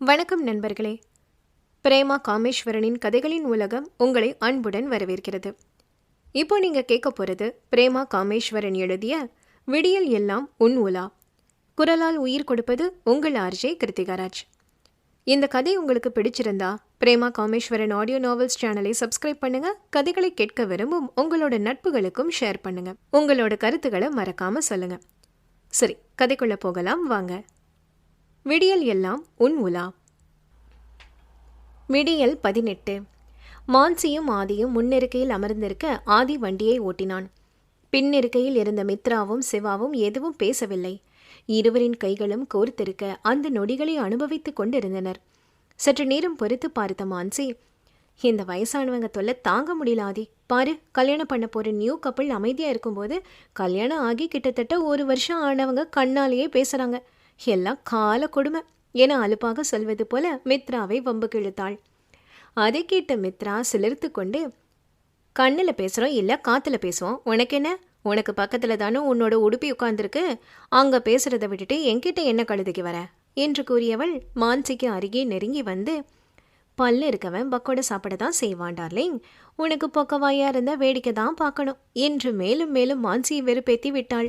வணக்கம் நண்பர்களே. பிரேமா காமேஸ்வரனின் கதைகளின் உலகம் உங்களை அன்புடன் வரவேற்கிறது. இப்போ நீங்கள் கேட்க போறது பிரேமா காமேஸ்வரன் எழுதிய விடியல் எல்லாம் உன் உலா. குரலால் உயிர் கொடுப்பது உங்கள் ஆர்ஜே கிருத்திகாராஜ். இந்த கதை உங்களுக்கு பிடிச்சிருந்தா பிரேமா காமேஸ்வரன் ஆடியோ நாவல்ஸ் சேனலை சப்ஸ்கிரைப் பண்ணுங்க கதைகளை கேட்க விரும்பும் உங்களோட நட்புகளுக்கும் ஷேர் பண்ணுங்க. உங்களோட கருத்துக்களை மறக்காம சொல்லுங்க. சரி கதைக்குள்ள போகலாம் வாங்க. விடியல் எல்லாம் உன் உலா. விடியல் பதினெட்டு. மான்சியும் ஆதியும் முன்னிருக்கையில் அமர்ந்திருக்க ஆதி வண்டியை ஓட்டினான். பின்னிருக்கையில் இருந்த மித்ராவும் சிவாவும் எதுவும் பேசவில்லை. இருவரின் கைகளும் கோர்த்திருக்க அந்த நொடிகளை அனுபவித்துக் கொண்டிருந்தனர். சற்று நேரம் பொறுத்து பார்த்த மான்சி இந்த வயசானவங்க தொல்லை தாங்க முடியல ஆதி. பாரு கல்யாணம் பண்ண போகிற நியூ கப்பல் அமைதியாக இருக்கும்போது கல்யாணம் ஆகி கிட்டத்தட்ட ஒரு வருஷம் ஆனவங்க கண்ணாலேயே பேசுகிறாங்க எல்லாம் கால கொடுமை என அலுப்பாக சொல்வது போல மித்ராவை வம்புக்கு இழுத்தாள் அதை கேட்ட மித்ரா சிலிர்த்து கொண்டு கண்ணில் பேசுகிறோம் இல்லை காற்றுல பேசுவோம்? உனக்கு என்ன உனக்கு பக்கத்தில் தானே உன்னோட உடுப்பி உட்கார்ந்துருக்கு. அங்கே பேசுகிறத விட்டுட்டு என்கிட்ட என்ன கழுதுக்கு வர? என்று கூறியவள் மான்சிக்கு அருகே நெருங்கி வந்து பல்லு இருக்கவன் பக்கோட சாப்பிட தான் செய்வான் டார்லிங். உனக்கு பொக்கவாயா இருந்தால் வேடிக்கை தான் பார்க்கணும் என்று மேலும் மேலும் மான்சியை வெறுப்பேத்தி விட்டாள்.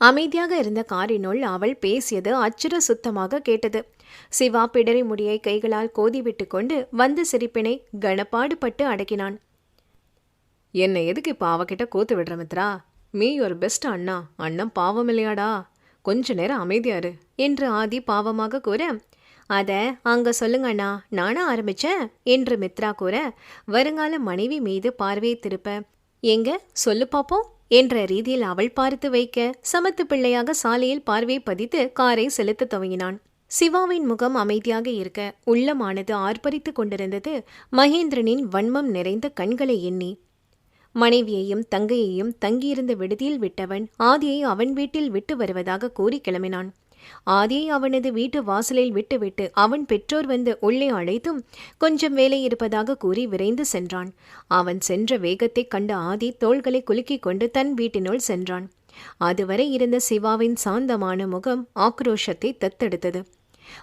அமைதியாக இருந்த காரினுள் அவள் பேசியது அச்சுற சுத்தமாக கேட்டது. சிவா பிடரி முடியை கைகளால் கோதிவிட்டு கொண்டு வந்த சிரிப்பினை கனப்பாடுபட்டு அடக்கினான். என்னை எதுக்கு இப்போ அவகிட்ட கோத்து விடுற மித்ரா? மீ யுவர் பெஸ்ட் அண்ணா. அண்ணன் பாவம் இல்லையாடா? கொஞ்ச நேரம் அமைதியாரு என்று ஆதி பாவமாக கூற அத அங்க சொல்லுங்க அண்ணா. நானா ஆரம்பிச்சேன் என்று மித்ரா கூற வருங்கால மனைவி மீது பார்வையை திருப்ப. எங்க? சொல்லு பாப்போம். என்ற ரீதியில் அவள் பார்த்து வைக்க சமத்து பிள்ளையாக சாலையில் பார்வையை பதித்து காரை செலுத்த துவங்கினான். சிவாவின் முகம் அமைதியாக இருக்க உள்ளமானது ஆர்ப்பரித்துக் கொண்டிருந்தது மகேந்திரனின் வன்மம் நிறைந்த கண்களை எண்ணி. மனைவியையும் தங்கையையும் தங்கியிருந்த விடுதியில் விட்டவன் ஆதியை அவன் வீட்டில் விட்டு வருவதாக கூறி கிளம்பினான். ஆதியை அவனது வீட்டு வாசலில் விட்டுவிட்டு அவன் பெற்றோர் வந்து உள்ளே அழைத்தும் கொஞ்சம் வேலை இருப்பதாக கூறி விரைந்து சென்றான். அவன் சென்ற வேகத்தை கண்ட ஆதி தோள்களை குலுக்கிக் கொண்டு தன் வீட்டினுள் சென்றான். அதுவரை இருந்த சிவாவின் சாந்தமான முகம் ஆக்ரோஷத்தை தத்தெடுத்தது.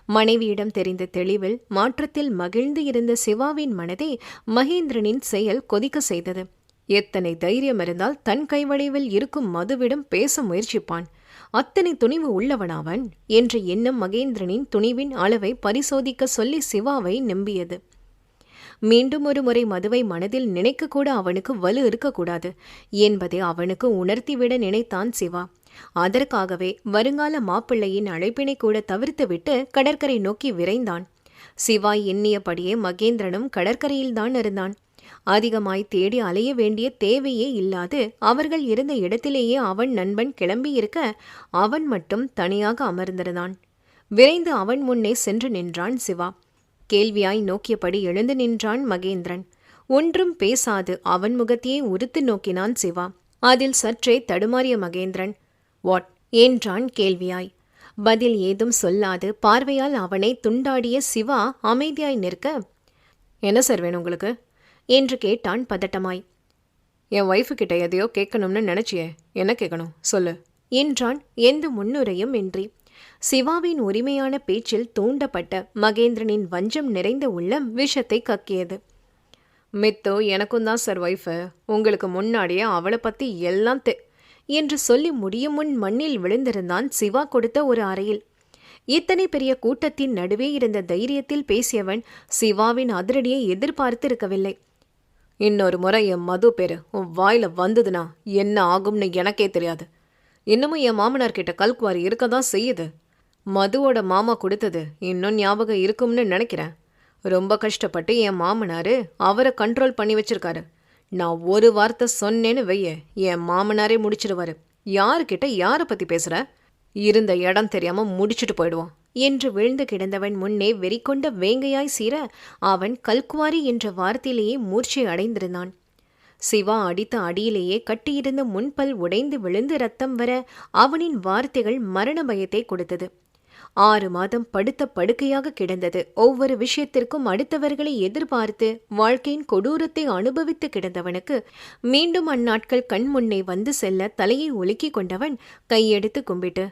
மனைவியிடம் தெரிந்த தெளிவில் மாற்றத்தில் மகிழ்ந்து இருந்த சிவாவின் மனதை மகேந்திரனின் செயல் கொதிக்க செய்தது. எத்தனை தைரியம் இருந்தால் தன் கைவடிவில் இருக்கும் மதுவிடம் பேச முயற்சிப்பான். அத்தனை துணிவு உள்ளவனாவன் என்ற எண்ணம் மகேந்திரனின் துணிவின் அளவை பரிசோதிக்க சொல்லி சிவாவை நம்பியது. மீண்டும் ஒரு முறை மதுவை மனதில் நினைக்கக்கூட அவனுக்கு வலு இருக்கக்கூடாது என்பதை அவனுக்கு உணர்த்திவிட நினைத்தான் சிவா. அதற்காகவே வருங்கால மாப்பிள்ளையின் அழைப்பினை கூட தவிர்த்துவிட்டு கடற்கரை நோக்கி விரைந்தான். சிவா எண்ணியபடியே மகேந்திரனும் கடற்கரையில்தான் இருந்தான். அதிகமாய் தேடி அலைய வேண்டிய தேவையே இல்லாது அவர்கள் இருந்த இடத்திலேயே அவன் நண்பன் கிளம்பி இருக்க அவன் மட்டும் தனியாக அமர்ந்திருந்தான். விரைந்து அவன் முன்னே சென்று நின்றான் சிவா. கேள்வியாய் நோக்கியபடி எழுந்து நின்றான் மகேந்திரன். ஒன்றும் பேசாது அவன் முகத்தையே உறுத்து நோக்கினான் சிவா. அதில் சற்றே தடுமாறிய மகேந்திரன் வாட்? என்றான் கேள்வியாய். பதில் ஏதும் சொல்லாது பார்வையால் அவனை துண்டாடிய சிவா அமைதியாய் நிற்க என்ன சார் வேணும் உங்களுக்கு? என்று கேட்டான் பதட்டமாய். என் ஒய்ஃபு கிட்ட எதையோ கேட்கணும்னு நினைச்சியே. என்ன கேட்கணும்? சொல்லு. என்றான் எந்த முன்னுரையும் இன்றி. சிவாவின் உரிமையான பேச்சில் தூண்டப்பட்ட மகேந்திரனின் வஞ்சம் நிறைந்த உள்ளம் விஷத்தை கக்கியது. மித்து எனக்கும் தான் சார் ஒய்ஃபு உங்களுக்கு முன்னாடியே அவளை பற்றி எல்லாம் தெ என்று சொல்லி முடியும் முன் மண்ணில் விழுந்திருந்தான் சிவா கொடுத்த ஒரு அறையில். இத்தனை பெரிய கூட்டத்தின் நடுவே இருந்த தைரியத்தில் பேசியவன் சிவாவின் அதிரடியை எதிர்பார்த்து இருக்கவில்லை இன்னொரு முறை என் மது பேர் உன் வாயில் வந்ததுன்னா என்ன ஆகும்னு எனக்கே தெரியாது. இன்னமும் என் மாமனார் கிட்ட கல்குவாரி இருக்க தான் செய்யுது. மதுவோட மாமா கொடுத்தது இன்னும் ஞாபகம் இருக்கும்னு நினைக்கிறேன். ரொம்ப கஷ்டப்பட்டு என் மாமனார் அவரை கண்ட்ரோல் பண்ணி வச்சிருக்காரு. நான் ஒரு வார்த்தை சொன்னேன்னு வைய என் மாமனாரே முடிச்சிடுவாரு. யாருக்கிட்ட யாரை பற்றி பேசுகிற இருந்த இடம் தெரியாமல் முடிச்சுட்டு போயிடுவான். என்று விழுந்து கிடந்தவன் முன்னே வெறிக்கொண்ட வேங்கையாய் சீர அவன் கல்குவாரி என்ற வார்த்தையிலேயே மூர்ச்சை அடைந்திருந்தான். சிவா அடித்த அடியிலேயே கட்டியிருந்த முன்பல் உடைந்து விழுந்து ரத்தம் வர அவனின் வார்த்தைகள் மரண பயத்தை கொடுத்தது. ஆறு மாதம் படுத்த படுக்கையாக கிடந்தது. ஒவ்வொரு விஷயத்திற்கும் அடுத்தவர்களை எதிர்பார்த்து வாழ்க்கையின் கொடூரத்தை அனுபவித்து கிடந்தவனுக்கு மீண்டும் அந்நாட்கள் கண் முன்னே வந்து செல்ல தலையை ஒலுக்கிக் கொண்டவன் கையெடுத்து கும்பிட்டு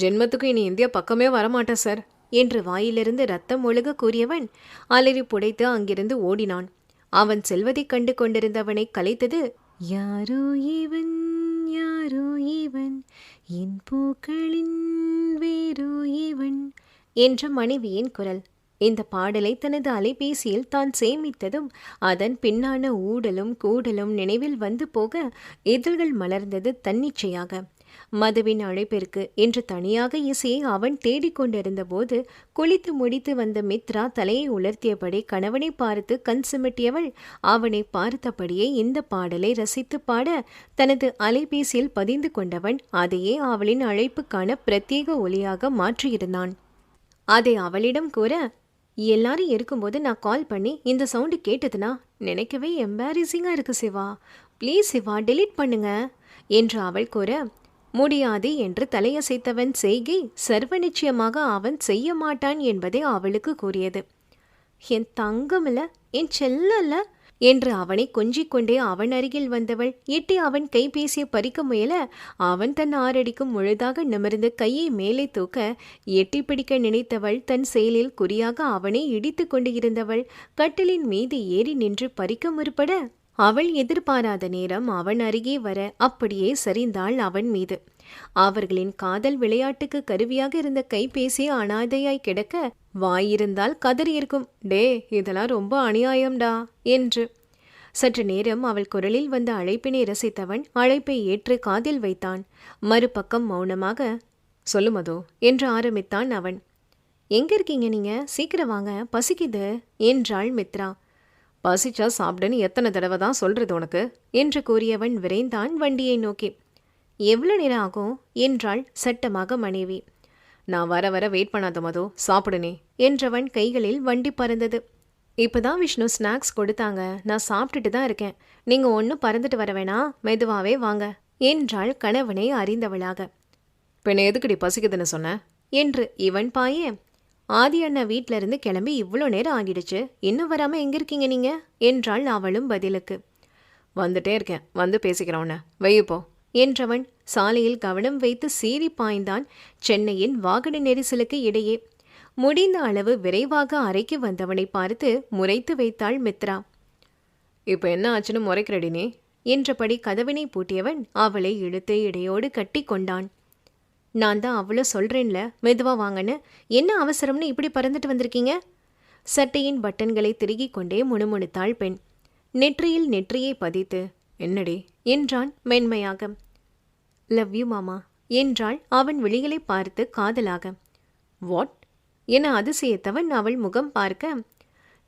ஜென்மத்துக்கு இனி இந்தியா பக்கமே வரமாட்டேன் சார் என்று வாயிலிருந்து ரத்தம் ஒழுக கூறியவன் அலறி புடைத்து அங்கிருந்து ஓடினான். அவன் செல்வதைக் கண்டு கொண்டிருந்தவனை கலைத்தது யாரோ இவன் யாரோ இவன் என் பூக்களின் வேரோ இவன் என்ற மனைவியின் குரல். இந்த பாடலை தனது அலைபேசியில் தான் சேமித்ததும் அதன் பின்னான ஊடலும் கூடலும் நினைவில் வந்து போக இதழ்கள் மலர்ந்தது தன்னிச்சையாக. மதுவின் அழைப்பிற்கு என்று தனியாக இசையை அவன் தேடிக்கொண்டிருந்த போது குளித்து முடித்து வந்த மித்ரா தலையை உலர்த்தியபடி கணவனை பார்த்து கண் சிமிட்டியவள் அவனை பார்த்தபடியே இந்த பாடலை ரசித்து பாட தனது அலைபேசியில் பதிந்து கொண்டவன் அதையே அவளின் அழைப்புக்கான பிரத்யேக ஒலியாக மாற்றியிருந்தான். அதை அவளிடம் கூற எல்லாரும் இருக்கும்போது நான் கால் பண்ணி இந்த சவுண்டு கேட்டதுன்னா நினைக்கவே எம்பாரசிங்காக இருக்கு சிவா. ப்ளீஸ் சிவா டெலீட் பண்ணுங்க என்று அவள் கூற முடியாது என்று தலையசைத்தவன் செய்கை சர்வ நிச்சயமாக அவன் செய்ய மாட்டான் என்பதை அவளுக்கு கூறியது. என் தங்கமில்ல என் செல்லல்ல என்று அவனை கொஞ்சிக்கொண்டே அவன் அருகில் வந்தவள் எட்டி அவன் கைபேசியை பறிக்க முயல அவன் தன் ஆறடிக்கும் முழுதாக நிமிர்ந்து கையை மேலே தூக்க எட்டி பிடிக்க நினைத்தவள் தன் செயலில் குறியாக அவனை இடித்து கொண்டு இருந்தவள் கட்டிலின் மீது ஏறி நின்று பறிக்க முற்பட அவள் எதிர்பாராத நேரம் அவன் அருகே வர அப்படியே சரிந்தாள் அவன் மீது. அவர்களின் காதல் விளையாட்டுக்கு கருவியாக இருந்த கைபேசி அனாதையாய் கிடக்க வாயிருந்தால் கதறியிருக்கும் டே இதெல்லாம் ரொம்ப அநியாயம்டா என்று. சற்று நேரம் அவள் குரலில் வந்த அழைப்பினை ரசித்தவன் அழைப்பை ஏற்று காதில் வைத்தான். மறுபக்கம் மௌனமாக சொல்லுமதோ என்று ஆரம்பித்தான் அவன். எங்க இருக்கீங்க நீங்க? சீக்கிரம் வாங்க பசிக்குது என்றாள் மித்ரா. பசிச்சா சாப்பிடுன்னு எத்தனை தடவை தான் சொல்றது உனக்கு? என்று கூறியவன் விரைந்தான் வண்டியை நோக்கி. எவ்வளோ நேரம் ஆகும்? என்றாள் சட்டமாக மனைவி. நான் வர வர வெயிட் பண்ணாத மதோ சாப்பிடுனே என்றவன் கைகளில் வண்டி பறந்தது. இப்போதான் விஷ்ணு ஸ்நாக்ஸ் கொடுத்தாங்க. நான் சாப்பிட்டுட்டு தான் இருக்கேன். நீங்கள் ஒன்றும் பறந்துட்டு வர வேணாம் மெதுவாகவே வாங்க என்றாள் கணவனை அறிந்தவளாக. பின்ன எதுக்குடி பசிக்குதுன்னு சொன்னேன் என்று இவன் பாயே ஆதி அண்ணா வீட்ல இருந்து கிளம்பி இவ்வளோ நேரம் ஆகிடுச்சு. இன்னும் வராம எங்க இருக்கீங்க நீங்க? என்றாள் அவளும் பதிலுக்கு. வந்துட்டே இருக்கேன். வந்து பேசிக்கிறவன உன்னை. வெய்யுப்போ என்றவன் சாலையில் கவனம் வைத்து சீறி பாய்ந்தான் சென்னையின் வாகன நெரிசலுக்கு இடையே. முடிந்த அளவு விரைவாக அறைக்கு வந்தவனை பார்த்து முறைத்து வைத்தாள் மித்ரா. இப்போ என்ன ஆச்சுன்னு முறைக்கிறடினே என்றபடி கதவினை பூட்டியவன் அவளை இழுத்து இடையோடு கட்டி கொண்டான். நான் தான் அவ்வளோ சொல்றேன்ல மெதுவாக வாங்கன்னு. என்ன அவசரம்னு இப்படி பறந்துட்டு வந்திருக்கீங்க? சட்டையின் பட்டன்களை திருகிக் கொண்டே முணுமுணுத்தாள் பெண். நெற்றியில் நெற்றியை பதித்து என்னடி? என்றான் மென்மையாக. லவ் யூ மாமா என்றாள் அவன் விழிகளை பார்த்து காதலாக. வாட் என அதிசயத்தவன் அவள் முகம் பார்க்க.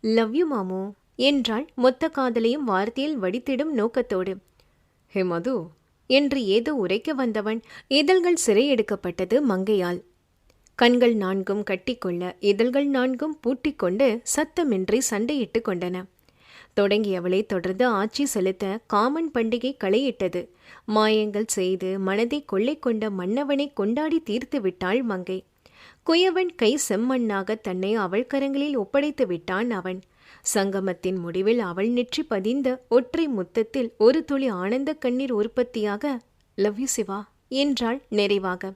லவ் யூ மாமோ என்றாள் மொத்த காதலையும் வார்த்தையில் வடித்திடும் நோக்கத்தோடு. ஹே மது என்று ஏதோ உரைக்க வந்தவன் இதழ்கள் சிறையெடுக்கப்பட்டது மங்கையால். கண்கள் நான்கும் கட்டிக்கொள்ள இதழ்கள் நான்கும் பூட்டிக்கொண்டு சத்தமின்றி சண்டையிட்டு கொண்டன. தொடங்கியவளை தொடர்ந்து ஆட்சி செலுத்த காமன் பண்டிகை களையிட்டது. மாயங்கள் செய்து மனதை கொள்ளை கொண்ட மன்னவனை கொண்டாடி தீர்த்து விட்டாள் மங்கை. குயவன் கை செம்மண்ணாக தன்னை அவள் கரங்களில் ஒப்படைத்து விட்டான் அவன். சங்கமத்தின் முடிவில் அவள் நெற்றி பதிந்த ஒற்றை முத்தத்தில் ஒரு துளி ஆனந்த கண்ணீர் உற்பத்தியாக லவ் யூ சிவா என்றாள் நிறைவாக.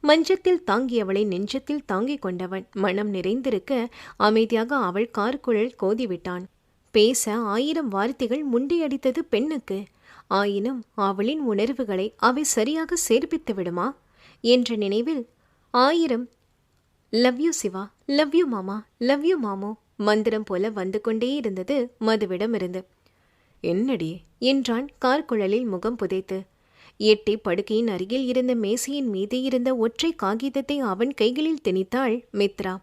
மஞ்சத்தில் தாங்கியவளை நெஞ்சத்தில் தாங்கிக் கொண்டவன். மனம் நிறைந்திருக்க அமைதியாக அவள் கார்குழல் கோதிவிட்டான். பேச ஆயிரம் வார்த்தைகள் முண்டியடித்தது பெண்ணுக்கு. ஆயினும் அவளின் உணர்வுகளை அவை சரியாக சேர்ப்பித்து விடுமா? என்ற நினைவில் ஆயிரம். Love you Siva. Love you மாமா. லவ் யூ மாமோ. மந்திரம் போல வந்து கொண்டே இருந்தது மதுவிடம் இருந்து. என்னடி? என்றான் கார்குழலில் முகம் புதைத்து. எட்டி படுக்கையின் அருகில் இருந்த மேசையின் மீது இருந்த ஒற்றை காகிதத்தை அவன் கைகளில் திணித்தாள் மித்ரா.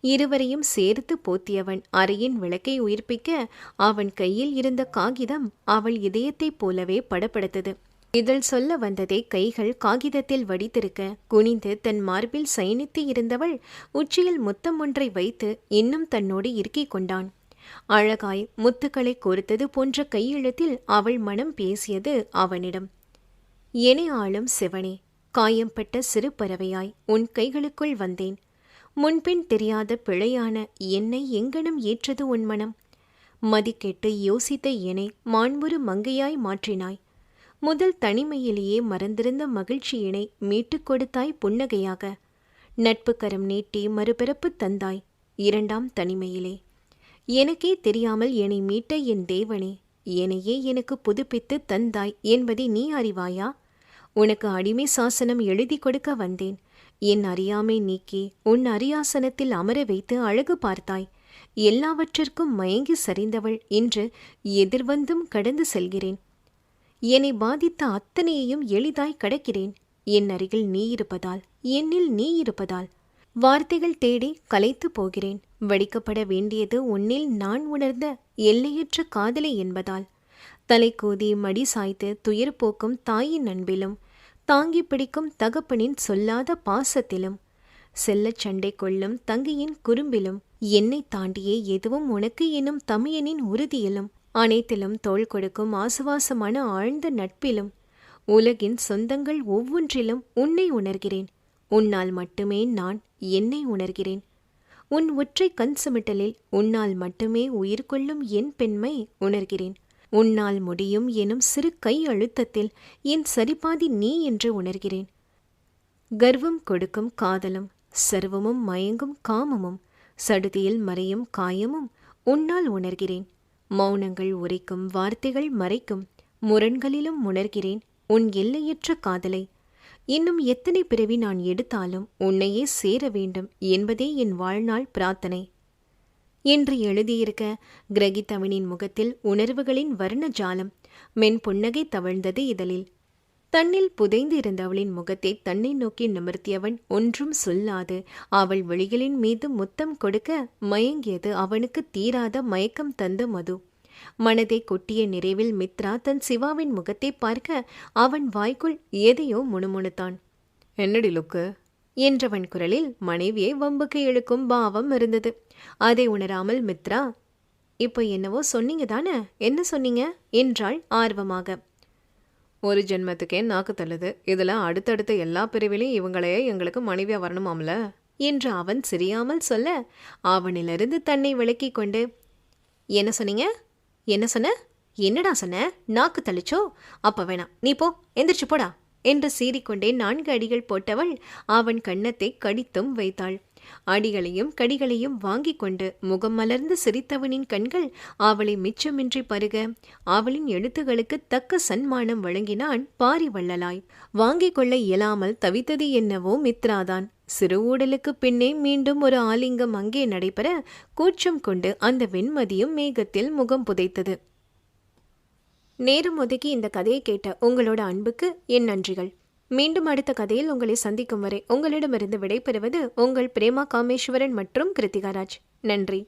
இருவரையும் சேர்த்து போத்தியவன் அறையின் விளக்கை உயிர்ப்பிக்க அவன் கையில் இருந்த காகிதம் அவள் இதயத்தைப் போலவே படப்படுத்தது. இதில் சொல்ல வந்ததை கைகள் காகிதத்தில் வடித்திருக்க. குனிந்து தன் மார்பில் சயனித்து இருந்தவள் உச்சியில் முத்தம் ஒன்றை வைத்து இன்னும் தன்னோடு இருக்கிக் கொண்டான். அழகாய் முத்துக்களை கோர்த்தது போன்ற கையெழுத்தில் அவள் மனம் பேசியது அவனிடம். எனை ஆளும் சிவனே காயம்பட்ட சிறு பறவையாய் உன் கைகளுக்குள் வந்தேன். முன்பின் தெரியாத பிழையான என்னை எங்கனம் ஏற்றது உன் மனம் மதிக்கெட்டு யோசித்த என்னை மாண்புரு மங்கையாய் மாற்றினாய். முதல் தனிமையிலேயே மறந்திருந்த மகிழ்ச்சியினை மீட்டுக் கொடுத்தாய் புன்னகையாக. நட்பு கரம் நீட்டி மறுபிறப்பு தந்தாய் இரண்டாம் தனிமையிலே. எனக்கே தெரியாமல் என்னை மீட்ட என் தேவனே என்னையே எனக்கு புதுப்பித்து தந்தாய் என்பதை நீ அறிவாயா? உனக்கு அடிமை சாசனம் எழுதி கொடுக்க வந்தேன். என் அறியாமை நீக்கி உன் அரியாசனத்தில் அமர வைத்து அழகு பார்த்தாய். எல்லாவற்றிற்கும் மயங்கி சரிந்தவள் இன்று எதிர்வந்தும் கடந்து செல்கிறேன். என்னை பாதித்த அத்தனையையும் எளிதாய் கடக்கிறேன். என் அருகில் நீ இருப்பதால் என்னில் நீ இருப்பதால் வார்த்தைகள் தேடி கலைத்து போகிறேன். வடிக்கப்பட வேண்டியது உன்னில் நான் உணர்ந்த எல்லையற்ற காதலை என்பதால். தலை கூதி மடி சாய்த்து துயர் போக்கும் தாயின் அன்பிலும் தாங்கி பிடிக்கும் தகப்பனின் சொல்லாத பாசத்திலும். செல்லச் சண்டை கொள்ளும் தங்கையின் குறும்பிலும் என்னை தாண்டியே எதுவும் உனக்கு எனும் தமையனின் உறுதியிலும். அனைத்திலும் தோள் கொடுக்கும் ஆசுவாசமான ஆழ்ந்த நட்பிலும் உலகின் சொந்தங்கள் ஒவ்வொன்றிலும் உன்னை உணர்கிறேன். உன்னால் மட்டுமே நான் என்னை உணர்கிறேன். உன் ஒற்றை கண் சுமிட்டலில் உன்னால் மட்டுமே உயிர் கொள்ளும் என் பெண்மை உணர்கிறேன். உன்னால் முடியும் எனும் சிறு கை அழுத்தத்தில் என் சரிபாதி நீ என்று உணர்கிறேன். கர்வம் கொடுக்கும் காதலும் சர்வமும் மயங்கும் காமமும் சடுதியில் மறையும் காயமும் உன்னால் உணர்கிறேன். மௌனங்கள் உரைக்கும் வார்த்தைகள் மறைக்கும் முரண்களிலும் உணர்கிறேன் உன் எல்லையற்ற காதலை. இன்னும் எத்தனை பிறவி நான் எடுத்தாலும் உன்னையே சேர வேண்டும் என்பதே என் வாழ்நாள் பிரார்த்தனை. என்று எழுதியிருக்க கிரகித்தவனின் முகத்தில் உணர்வுகளின் வர்ண ஜாலம் மென் புன்னகை தவழ்ந்தது இதழில். தன்னில் புதைந்து இருந்த அவளின் முகத்தை தன்னை நோக்கி நிமிர்த்தியவன் ஒன்றும் சொல்லாது. அவள் விழிகளின் மீது முத்தம் கொடுக்க மயங்கியது அவனுக்கு தீராத மயக்கம் தந்த மது. மனதை கொட்டிய நிறைவில் மித்ரா தன் சிவாவின் முகத்தை பார்க்க அவன் வாய்க்குள் எதையோ முணுமுணுத்தான். என்னடி லுக்கு? என்றவன் குரலில் மனைவியை வம்புக்கு இழுக்கும் பாவம் இருந்தது. அதை உணராமல் மித்ரா இப்போ என்னவோ சொன்னீங்க தானே என்ன சொன்னீங்க? என்றாள் ஆர்வமாக. ஒரு ஜென்மத்துக்கே நாக்கு தள்ளுது. இதில் அடுத்தடுத்த எல்லா பிரிவிலையும் இவங்களையே எங்களுக்கு மனைவியாக வரணுமாம்ல? என்று அவன் சிரியாமல் சொல்ல அவனிலிருந்து தன்னை விளக்கி கொண்டு என்ன சொன்னீங்க? என்ன சொன்ன? என்னடா சொன்ன? நாக்கு தள்ளிச்சோ? அப்போ வேணாம். நீ போ எந்திரிச்சு போடா. என்று சீறிக்கொண்டே நான்கு அடிகள் போட்டவள் அவன் கன்னத்தை கடித்தும் வைத்தாள். அடிகளையும் கடிகளையும் வாங்கிக் கொண்டு முகம் மலர்ந்து சிரித்தவனின் கண்கள் அவளை மிச்சமின்றி பருக. அவளின் எழுத்துகளுக்கு தக்க சன்மானம் வழங்கினான் பாரி வள்ளலாய் வாங்கிக் கொள்ள இயலாமல் தவித்தது என்னவோ மித்ராதான். சிறு ஊடலுக்கு பின்னே மீண்டும் ஒரு ஆலிங்கம் அங்கே நடைபெற கூச்சம் கொண்டு அந்த வெண்மதியும் மேகத்தில் முகம் புதைத்தது. நேரம் ஒதுக்கி இந்த கதையை கேட்ட உங்களோட அன்புக்கு என் நன்றிகள். மீண்டும் அடுத்த கதையில் உங்களை சந்திக்கும் வரை உங்களிடமிருந்து விடைபெறுவது உங்கள் பிரேமா காமேஸ்வரன் மற்றும் கிருத்திகாராஜ் நன்றி.